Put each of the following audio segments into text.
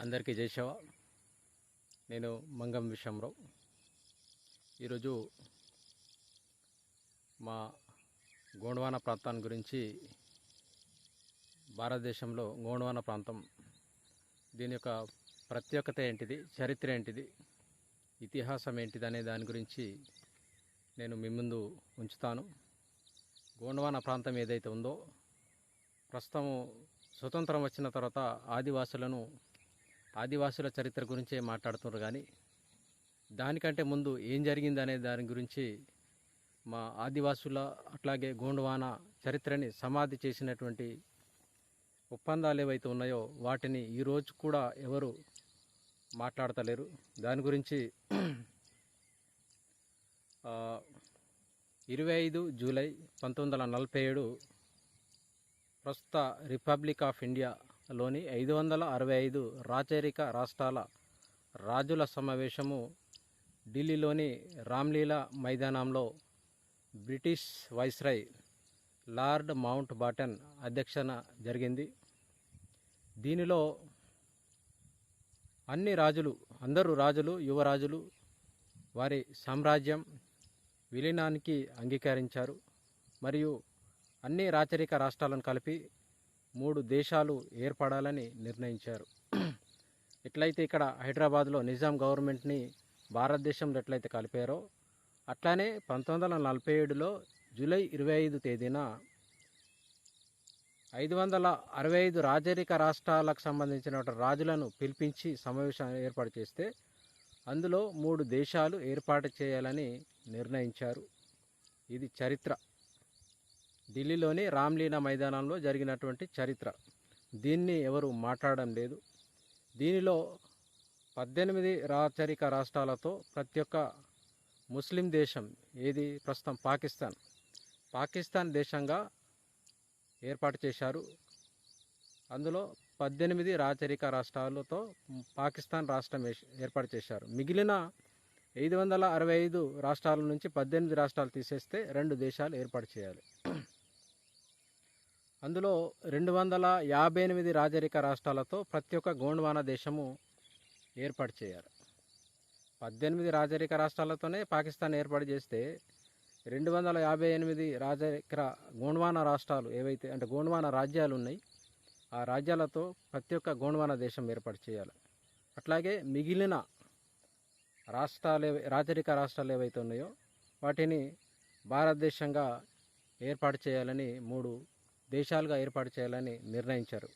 అందరికీ జయశవ నేను మంగం విషంరావు ఈరోజు మా గోండవాన ప్రాంతాన్ని గురించి భారతదేశంలో గోండవాన ప్రాంతం దీని యొక్క ప్రత్యేకత ఏంటిది చరిత్ర ఏంటిది ఇతిహాసం ఏంటిది అనే దాని గురించి నేను మీ ముందు ఉంచుతాను. గోండవాన ప్రాంతం ఏదైతే ఉందో ప్రస్తుతం స్వతంత్రం వచ్చిన తర్వాత ఆదివాసులను ఆదివాసుల చరిత్ర గురించే మాట్లాడుతున్నారు కానీ దానికంటే ముందు ఏం జరిగింది అనే దాని గురించి మా ఆదివాసుల అట్లాగే గోండవాన చరిత్రని సమాధి చేసినటువంటి ఒప్పందాలు ఏవైతే ఉన్నాయో వాటిని ఈరోజు కూడా ఎవరు మాట్లాడతలేరు. దాని గురించి ఇరవై ఐదు జూలై పంతొమ్మిది వందల నలభై ఏడు ప్రస్తుత రిపబ్లిక్ ఆఫ్ ఇండియా లోని ఐదు వందల అరవై ఐదు రాచరిక రాష్ట్రాల రాజుల సమావేశము ఢిల్లీలోని రామ్లీలా మైదానంలో British viceroy lord Mountbatten అధ్యక్షన జరిగింది. దీనిలో అన్ని రాజులు అందరూ రాజులు యువరాజులు వారి సామ్రాజ్యం విలీనానికి అంగీకరించారు. మరియు అన్ని రాచరిక రాష్ట్రాలను కలిపి మూడు దేశాలు ఏర్పడాలని నిర్ణయించారు. ఎట్లయితే ఇక్కడ హైదరాబాద్లో నిజాం గవర్నమెంట్ని భారతదేశంలో ఎట్లయితే కలిపారో అట్లానే పంతొమ్మిది వందల నలభై ఏడులో జూలై ఇరవై ఐదు తేదీన ఐదు వందల అరవై ఐదు రాజరిక రాష్ట్రాలకు సంబంధించిన రాజులను పిలిపించి సమావేశం ఏర్పాటు చేస్తే అందులో మూడు దేశాలు ఏర్పాటు చేయాలని నిర్ణయించారు. ఇది చరిత్ర. ఢిల్లీలోని రామ్లీలా మైదానంలో జరిగినటువంటి చరిత్ర. దీన్ని ఎవరు మాట్లాడడం లేదు. దీనిలో పద్దెనిమిది రాచరిక రాష్ట్రాలతో ప్రతి ఒక్క ముస్లిం దేశం ఏది ప్రస్తుతం పాకిస్తాన్. పాకిస్తాన్ దేశంగా ఏర్పాటు చేశారు. అందులో పద్దెనిమిది రాచరిక రాష్ట్రాలతో పాకిస్తాన్ రాష్ట్రం ఏర్పాటు చేశారు. మిగిలిన ఐదు వందల అరవై ఐదు రాష్ట్రాల నుంచి పద్దెనిమిది రాష్ట్రాలు తీసేస్తే రెండు దేశాలు ఏర్పాటు చేయాలి. అందులో రెండు వందల యాభై ఎనిమిది రాజరిక రాష్ట్రాలతో ప్రతి ఒక్క గోండ్వానా దేశము ఏర్పాటు చేయాలి. పద్దెనిమిది రాజరిక రాష్ట్రాలతోనే పాకిస్తాన్ ఏర్పాటు చేస్తే రెండు వందల యాభై ఎనిమిది రాజరిక గోండ్వానా రాష్ట్రాలు ఏవైతే అంటే గోండ్వానా రాజ్యాలు ఉన్నాయి ఆ రాజ్యాలతో ప్రతి ఒక్క గోండ్వాన దేశం ఏర్పాటు చేయాలి. అట్లాగే మిగిలిన రాష్ట్రాలు రాజరిక రాష్ట్రాలు ఏవైతే ఉన్నాయో వాటిని భారతదేశంగా ఏర్పాటు చేయాలని మూడు దేశాలుగా ఏర్పాటు చేయాలని నిర్ణయించారు.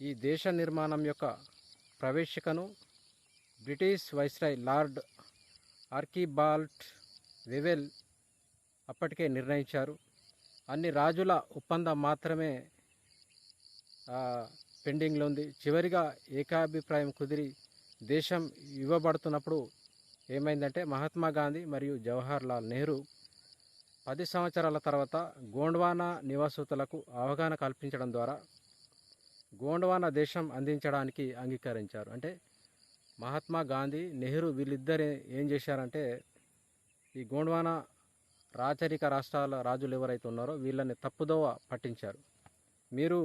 ఈ దేశ నిర్మాణం యొక్క ప్రవేశికను British viceroy Lord Archibald Wavell అప్పటికే నిర్ణయించారు. అన్ని రాజుల ఒప్పందం మాత్రమే పెండింగ్లో ఉంది. చివరిగా ఏకాభిప్రాయం కుదిరి దేశం ఇవ్వబడుతున్నప్పుడు ఏమైందంటే మహాత్మా గాంధీ మరియు జవహర్ లాల్ నెహ్రూ పది సంవత్సరాల తర్వాత గోండ్వానా నివాసితులకు అవగాహన కల్పించడం ద్వారా గోండ్వానా దేశం అందించడానికి అంగీకరించారు. అంటే మహాత్మా గాంధీ నెహ్రూ వీళ్ళిద్దరు ఏం చేశారంటే ఈ గోండ్వానా రాచరిక రాష్ట్రాల రాజులు ఎవరైతే ఉన్నారో వీళ్ళని తప్పుదోవ పట్టించారు. మీరు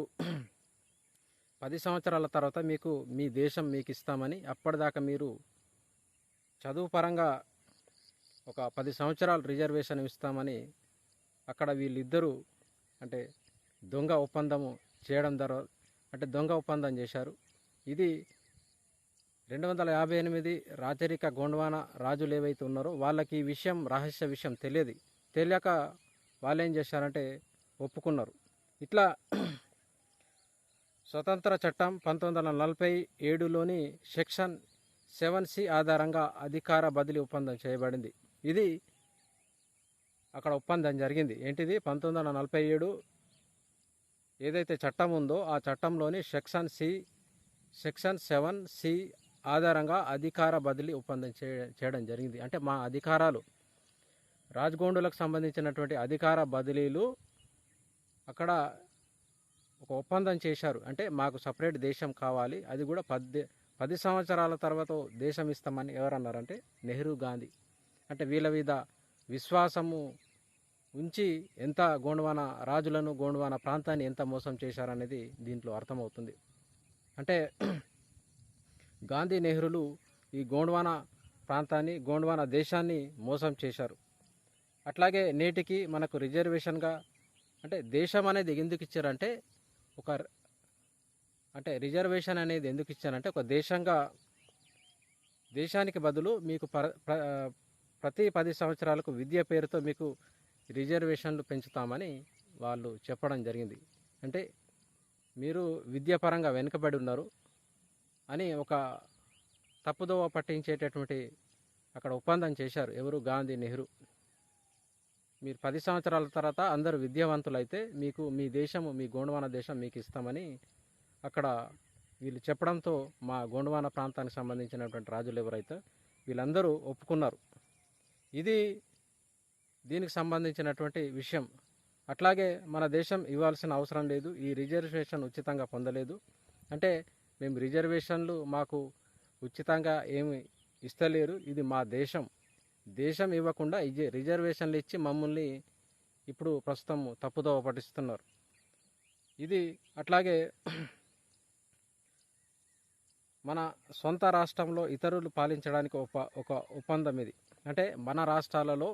పది సంవత్సరాల తర్వాత మీకు మీ దేశం మీకు ఇస్తామని అప్పటిదాకా మీరు చదువు పరంగా ఒక పది సంవత్సరాలు రిజర్వేషన్ ఇస్తామని అక్కడ వీళ్ళిద్దరూ అంటే దొంగ ఒప్పందము చేయడం ద్వారా అంటే దొంగ ఒప్పందం చేశారు. ఇది రెండు వందల యాభై ఎనిమిది రాచరిక గోండ్వాన రాజులు ఏవైతే ఉన్నారో వాళ్ళకి ఈ విషయం రహస్య విషయం తెలియదు. తెలియక వాళ్ళు ఏం చేశారంటే ఒప్పుకున్నారు. ఇట్లా స్వతంత్ర చట్టం పంతొమ్మిది వందల నలభై ఏడులోని సెక్షన్ సెవెన్ సి ఆధారంగా అధికార బదిలీ ఒప్పందం చేయబడింది. ఇది అక్కడ ఒప్పందం జరిగింది. ఏంటిది? పంతొమ్మిది వందల నలభై ఏడు ఏదైతే చట్టం ఉందో ఆ చట్టంలోని section C section seven C ఆధారంగా అధికార బదిలీ ఒప్పందం చేయ చేయడం జరిగింది. అంటే మా అధికారాలు రాజగోండులకు సంబంధించినటువంటి అధికార బదిలీలు అక్కడ ఒక ఒప్పందం చేశారు. అంటే మాకు సపరేట్ దేశం కావాలి. అది కూడా పద్ పది సంవత్సరాల తర్వాత దేశం ఇస్తామని ఎవరన్నారంటే నెహ్రూ గాంధీ. అంటే వీళ్ళ మీద విశ్వాసము ఉంచి ఎంత గోండవాన రాజులను గోండవాన ప్రాంతాన్ని ఎంత మోసం చేశారనేది దీంట్లో అర్థమవుతుంది. అంటే గాంధీ నెహ్రూలు ఈ గోండవాన ప్రాంతాన్ని గోండవాన దేశాన్ని మోసం చేశారు. అట్లాగే నేటికి మనకు రిజర్వేషన్గా అంటే దేశం అనేది ఎందుకు ఇచ్చారంటే ఒక అంటే రిజర్వేషన్ అనేది ఎందుకు ఇచ్చారంటే ఒక దేశంగా దేశానికి బదులు మీకు పర ప్ర- ప్రతి పది సంవత్సరాలకు విద్య పేరుతో మీకు రిజర్వేషన్లు పెంచుతామని వాళ్ళు చెప్పడం జరిగింది. అంటే మీరు విద్యాపరంగా వెనుకబడి ఉన్నారు అని ఒక తప్పుదోవ పట్టించేటటువంటి అక్కడ ఒప్పందం చేశారు ఎవరు? గాంధీ నెహ్రూ. మీరు పది సంవత్సరాల తర్వాత అందరూ విద్యావంతులైతే మీకు మీ దేశము మీ గోండవాన దేశం మీకు ఇస్తామని అక్కడ వీళ్ళు చెప్పడంతో మా గోండవాన ప్రాంతానికి సంబంధించినటువంటి రాజులు ఎవరైతే వీళ్ళందరూ ఒప్పుకున్నారు. ఇది దీనికి సంబంధించినటువంటి విషయం. అట్లాగే మన దేశం ఇవ్వాల్సిన అవసరం లేదు. ఈ రిజర్వేషన్ ఉచితంగా పొందలేదు. అంటే మేము రిజర్వేషన్లు మాకు ఉచితంగా ఏమి ఇస్తలేరు. ఇది మా దేశం. దేశం ఇవ్వకుండా ఇది రిజర్వేషన్లు ఇచ్చి మమ్మల్ని ఇప్పుడు ప్రస్తుతం తప్పుదోవ పటిస్తున్నారు ఇది అట్లాగే మన సొంత రాష్ట్రంలో ఇతరులు పాలించడానికి ఒక ఒక ఒప్పందం ఇది. అంటే మన రాష్ట్రాలలో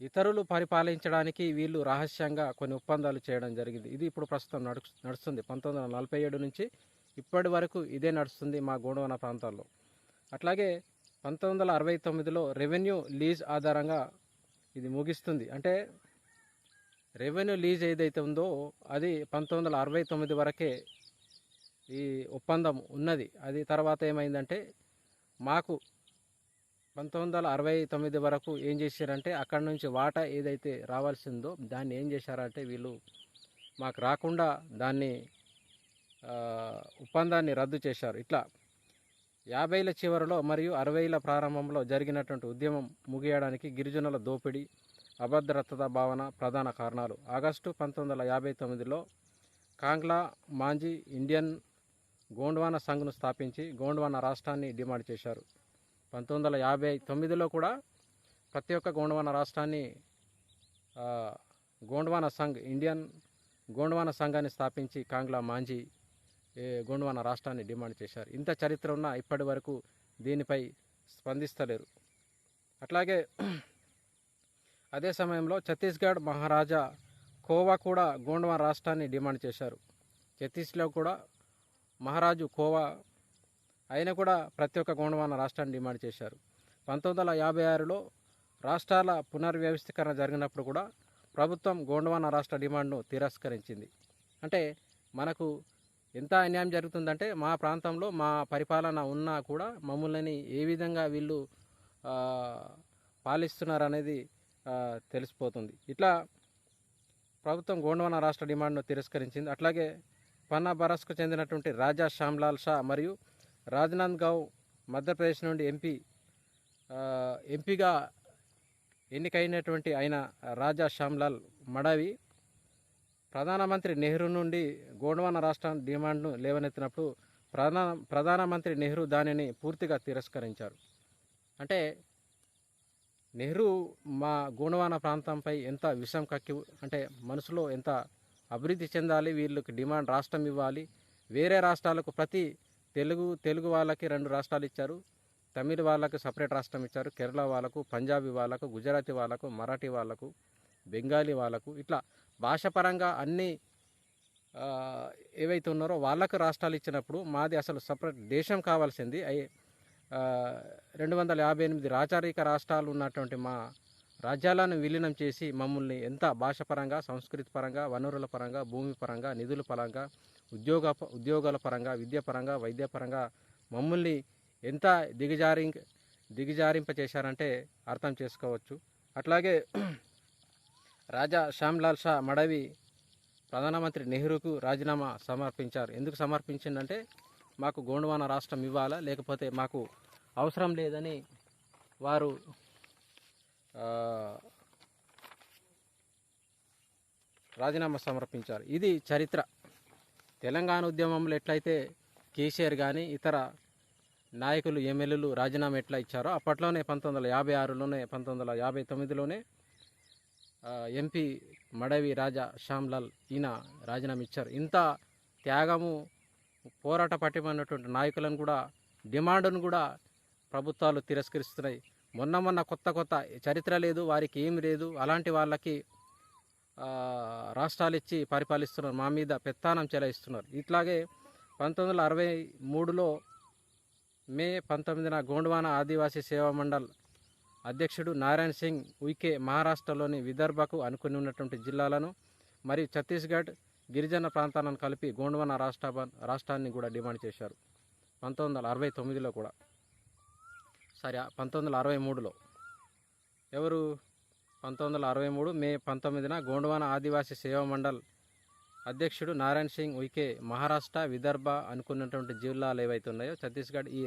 ఇతరులు పరిపాలించడానికి వీళ్ళు రహస్యంగా కొన్ని ఒప్పందాలు చేయడం జరిగింది. ఇది ఇప్పుడు ప్రస్తుతం నడు నడుస్తుంది. పంతొమ్మిది వందల నలభై ఏడు నుంచి ఇప్పటి వరకు ఇదే నడుస్తుంది మా గోడవన ప్రాంతాల్లో. అట్లాగే పంతొమ్మిది వందల అరవై తొమ్మిదిలో రెవెన్యూ లీజ్ ఆధారంగా ఇది ముగిస్తుంది. అంటే రెవెన్యూ లీజ్ ఏదైతే ఉందో అది పంతొమ్మిది వందల అరవై తొమ్మిది వరకే ఈ ఒప్పందం ఉన్నది. అది తర్వాత ఏమైందంటే మాకు పంతొమ్మిది వందల అరవై తొమ్మిది వరకు ఏం చేశారంటే అక్కడ నుంచి వాటా ఏదైతే రావాల్సిందో దాన్ని ఏం చేశారంటే వీళ్ళు మాకు రాకుండా దాన్ని ఒప్పందాన్ని రద్దు చేశారు. ఇట్లా యాభైల చివరిలో మరియు అరవైల ప్రారంభంలో జరిగినటువంటి ఉద్యమం ముగియడానికి గిరిజనుల దోపిడీ అభద్రతా భావన ప్రధాన కారణాలు. ఆగస్టు పంతొమ్మిది వందల యాభై తొమ్మిదిలో కాంగ్లా మాంజీ ఇండియన్ గోండ్వానా సంఘ్ను స్థాపించి గోండ్వానా రాష్ట్రాన్ని డిమాండ్ చేశారు. పంతొమ్మిది వందల యాభై తొమ్మిదిలో కూడా ప్రతి ఒక్క గోండవాన రాష్ట్రాన్ని గోండవాన సంఘ్ ఇండియన్ గోండవాన సంఘాన్ని స్థాపించి కాంగ్లా మాంజీ గోండవాన రాష్ట్రాన్ని డిమాండ్ చేశారు. ఇంత చరిత్ర ఉన్న ఇప్పటి వరకు దీనిపై స్పందిస్తలేరు. అట్లాగే అదే సమయంలో ఛత్తీస్గఢ్ మహారాజా కోవా కూడా గోండ్వానా రాష్ట్రాన్ని డిమాండ్ చేశారు. ఛత్తీస్లో కూడా మహారాజు కోవా ఆయన కూడా ప్రతి ఒక్క గోండవాన రాష్ట్రాన్ని డిమాండ్ చేశారు. పంతొమ్మిది వందల యాభై ఆరులో రాష్ట్రాల పునర్వ్యవస్థీకరణ జరిగినప్పుడు కూడా ప్రభుత్వం గోండవాన రాష్ట్ర డిమాండ్ను తిరస్కరించింది. అంటే మనకు ఎంత అన్యాయం జరుగుతుందంటే మా ప్రాంతంలో మా పరిపాలన ఉన్నా కూడా మమ్మల్ని ఏ విధంగా వీళ్ళు పాలిస్తున్నారు అనేది తెలిసిపోతుంది. ఇట్లా ప్రభుత్వం గోండవాన రాష్ట్ర డిమాండ్ను తిరస్కరించింది. అట్లాగే పన్నా బరస్కు చెందినటువంటి రాజా శ్యామ్లాల్ షా మరియు రాజ్నాంద్గావ్ మధ్యప్రదేశ్ నుండి ఎంపీ ఎంపీగా ఎన్నికైనటువంటి ఆయన రాజా శ్యామ్లాల్ మడావి ప్రధానమంత్రి నెహ్రూ నుండి గోండ్వానా రాష్ట్ర డిమాండ్ను లేవనెత్తినప్పుడు ప్రధాన ప్రధానమంత్రి నెహ్రూ దానిని పూర్తిగా తిరస్కరించారు. అంటే నెహ్రూ మా గోండవాన ప్రాంతంపై ఎంత విషం కక్కి అంటే మనసులో ఎంత అభివృద్ధి చెందాలి వీళ్ళకి డిమాండ్ రాష్ట్రం ఇవ్వాలి వేరే రాష్ట్రాలకు ప్రతి తెలుగు తెలుగు వాళ్ళకి రెండు రాష్ట్రాలు ఇచ్చారు. తమిళ వాళ్ళకు సపరేట్ రాష్ట్రం ఇచ్చారు. కేరళ వాళ్ళకు పంజాబీ వాళ్ళకు గుజరాతీ వాళ్ళకు మరాఠీ వాళ్ళకు బెంగాలీ వాళ్ళకు ఇట్లా భాషపరంగా అన్ని ఏవైతే ఉన్నారో వాళ్ళకు రాష్ట్రాలు ఇచ్చినప్పుడు మాది అసలు సపరేట్ దేశం కావాల్సింది. అయి రెండు వందల యాభై ఎనిమిది రాచరిక రాష్ట్రాలు ఉన్నటువంటి మా రాజ్యాలను విలీనం చేసి మమ్మల్ని ఎంత భాషపరంగా సంస్కృతి పరంగా వనరుల పరంగా భూమి పరంగా నిధుల పరంగా ఉద్యోగ ఉద్యోగాల పరంగా విద్యాపరంగా వైద్యపరంగా మమ్మల్ని ఎంత దిగజారి దిగజారింప చేశారంటే అర్థం చేసుకోవచ్చు. అట్లాగే రాజా శ్యామ్లాల్ షా మడవి ప్రధానమంత్రి నెహ్రూకు రాజీనామా సమర్పించారు. ఎందుకు సమర్పించిందంటే మాకు గోండవాన రాష్ట్రం ఇవ్వాలా లేకపోతే మాకు అవసరం లేదని వారు రాజీనామా సమర్పించారు. ఇది చరిత్ర. తెలంగాణ ఉద్యమంలో ఎట్లయితే కేసీఆర్ కానీ ఇతర నాయకులు ఎమ్మెల్యేలు రాజీనామా ఎట్లా ఇచ్చారో అప్పట్లోనే పంతొమ్మిది వందల యాభై ఆరులోనే పంతొమ్మిది వందల యాభై తొమ్మిదిలోనే ఎంపీ మడవి రాజా శ్యామ్లాల్ ఈయన రాజీనామా ఇచ్చారు. ఇంత త్యాగము పోరాట పట్టిమైనటువంటి నాయకులను కూడా డిమాండ్ను కూడా ప్రభుత్వాలు తిరస్కరిస్తున్నాయి. మొన్న మొన్న కొత్త కొత్త చరిత్ర లేదు వారికి ఏమి లేదు అలాంటి వాళ్ళకి రాష్ట్రాలు ఇచ్చి పరిపాలిస్తున్నారు. మా మీద పెత్తానం చెలాయిస్తున్నారు. ఇట్లాగే పంతొమ్మిది వందల అరవై మూడులో మే పంతొమ్మిదిన గోండ్వాన ఆదివాసీ సేవా మండల్ అధ్యక్షుడు నారాయణ్ సింగ్ ఉయికే మహారాష్ట్రలోని విదర్భకు అనుకుని ఉన్నటువంటి జిల్లాలను మరియు ఛత్తీస్గఢ్ గిరిజన ప్రాంతాలను కలిపి గోండ్వాన రాష్ట్ర రాష్ట్రాన్ని కూడా డిమాండ్ చేశారు. పంతొమ్మిది వందల అరవై తొమ్మిదిలో కూడా. సరే పంతొమ్మిది వందల అరవై మూడులో ఎవరు పంతొమ్మిది వందల అరవై మూడు మే పంతొమ్మిదిన గోండ్వాన ఆదివాసీ సేవా మండల్ అధ్యక్షుడు నారాయణ్ సింగ్ ఉయికే మహారాష్ట్ర విదర్భ అనుకున్నటువంటి జిల్లాలు ఏవైతే ఉన్నాయో ఛత్తీస్గఢ్ ఈ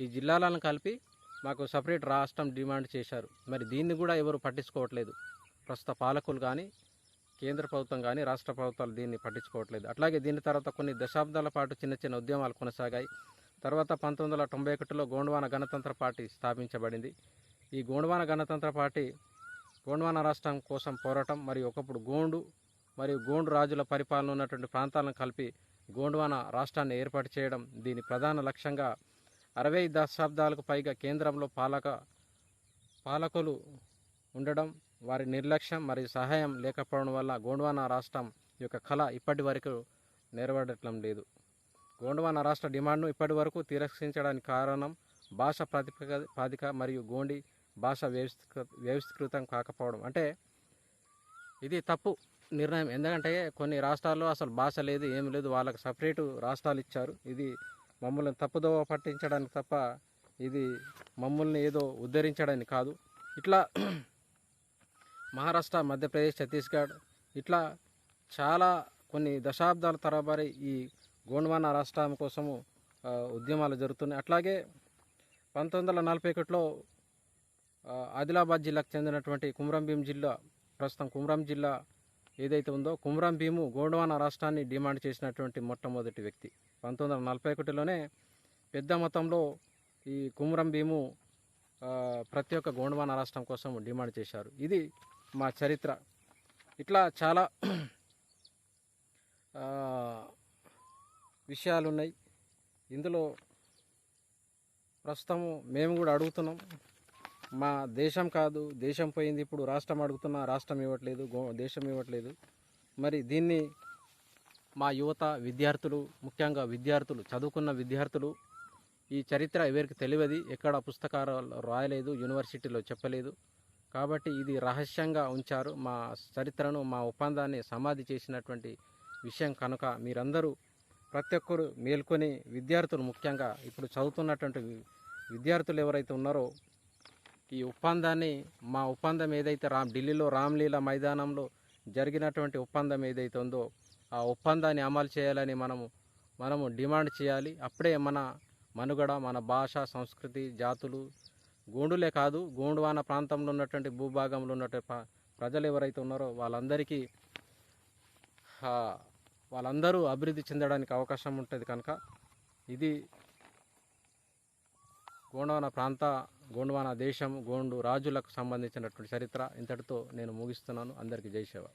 ఈ జిల్లాలను కలిపి మాకు సపరేట్ రాష్ట్రం డిమాండ్ చేశారు. మరి దీన్ని కూడా ఎవరు పట్టించుకోవట్లేదు. ప్రస్తుత పాలకులు కానీ కేంద్ర ప్రభుత్వం కానీ రాష్ట్ర ప్రభుత్వాలు దీన్ని పట్టించుకోవట్లేదు. అట్లాగే దీని తర్వాత కొన్ని దశాబ్దాల పాటు చిన్న చిన్న ఉద్యమాలు కొనసాగాయి. తర్వాత పంతొమ్మిది వందల తొంభై ఒకటిలో గోండ్వాన గణతంత్ర పార్టీ స్థాపించబడింది. ఈ గోండ్వాన గణతంత్ర పార్టీ గోండ్వాన రాష్ట్రం కోసం పోరాటం మరియు ఒకప్పుడు గోండు మరియు గోండు రాజుల పరిపాలన ఉన్నటువంటి ప్రాంతాలను కలిపి గోండ్వాన రాష్ట్రాన్ని ఏర్పాటు చేయడం దీని ప్రధాన లక్ష్యంగా అరవై దశాబ్దాలకు పైగా కేంద్రంలో పాలక పాలకులు ఉండడం వారి నిర్లక్ష్యం మరియు సహాయం లేకపోవడం వల్ల గోండ్వాన రాష్ట్రం యొక్క కళ ఇప్పటి వరకు నెరవేరటం లేదు. గోండ్వాన రాష్ట్ర డిమాండ్ను ఇప్పటి వరకు తిరస్కరించడానికి కారణం భాష ప్రాతిపదిక మరియు గోండి భాష వ్యవస్థ వ్యవస్థీకృతం కాకపోవడం. అంటే ఇది తప్పు నిర్ణయం. ఎందుకంటే కొన్ని రాష్ట్రాల్లో అసలు భాష లేదు ఏం లేదు. వాళ్ళకి సపరేటు రాష్ట్రాలు ఇచ్చారు. ఇది మమ్మల్ని తప్పుదోవ పట్టించడానికి తప్ప ఇది మమ్మల్ని ఏదో ఉద్ధరించడానికి కాదు. ఇట్లా మహారాష్ట్ర మధ్యప్రదేశ్ ఛత్తీస్గఢ్ ఇట్లా చాలా కొన్ని దశాబ్దాల తరబడి ఈ గోండ్వానా రాష్ట్రం కోసము ఉద్యమాలు జరుగుతున్నాయి. అట్లాగే పంతొమ్మిది వందల నలభై ఒకటిలో ఆదిలాబాద్ జిల్లాకు చెందినటువంటి కుమ్రం భీం జిల్లా ప్రస్తుతం కుమ్రం జిల్లా ఏదైతే ఉందో కుమ్రం భీము గోండ్వానా రాష్ట్రాన్ని డిమాండ్ చేసినటువంటి మొట్టమొదటి వ్యక్తి. పంతొమ్మిది వందల నలభై ఒకటిలోనే పెద్ద మతంలో ఈ కుమ్రం భీము ప్రతి ఒక్క గోండ్వానా రాష్ట్రం కోసం డిమాండ్ చేశారు. ఇది మా చరిత్ర. ఇట్లా చాలా విషయాలు ఉన్నాయి ఇందులో ప్రస్తుతము మేము కూడా అడుగుతున్నాం. మా దేశం కాదు దేశం పోయింది ఇప్పుడు రాష్ట్రం అడుగుతున్నా రాష్ట్రం ఇవ్వట్లేదు గో దేశం ఇవ్వట్లేదు. మరి దీన్ని మా యువత విద్యార్థులు ముఖ్యంగా విద్యార్థులు చదువుకున్న విద్యార్థులు ఈ చరిత్ర ఎవరికి తెలియదు ఎక్కడ పుస్తకాలు రాయలేదు యూనివర్సిటీలో చెప్పలేదు. కాబట్టి ఇది రహస్యంగా ఉంచారు. మా చరిత్రను మా ఒప్పందాన్ని సమాధి చేసినటువంటి విషయం కనుక మీరందరూ ప్రతి ఒక్కరు మేల్కొని విద్యార్థులు ముఖ్యంగా ఇప్పుడు చదువుతున్నటువంటి విద్యార్థులు ఎవరైతే ఉన్నారో ఈ ఒప్పందాన్ని మా ఒప్పందం ఏదైతే రామ్ ఢిల్లీలో రామ్లీలా మైదానంలో జరిగినటువంటి ఒప్పందం ఏదైతే ఉందో ఆ ఒప్పందాన్ని అమలు చేయాలని మనము మనము డిమాండ్ చేయాలి. అప్పుడే మన మనుగడ మన భాష సంస్కృతి జాతులు గోండులే కాదు గోండువాన ప్రాంతంలో ఉన్నటువంటి భూభాగంలో ఉన్నటువంటి ప్రజలు ఎవరైతే ఉన్నారో వాళ్ళందరికీ వాళ్ళందరూ అభివృద్ధి చెందడానికి అవకాశం ఉంటుంది కనుక ఇది గోండవన ప్రాంత గోండువాన దేశం గోండు రాజులకు సంబంధించినటువంటి చరిత్ర ఇంతటితో నేను ముగిస్తున్నాను. అందరికీ జై సేవ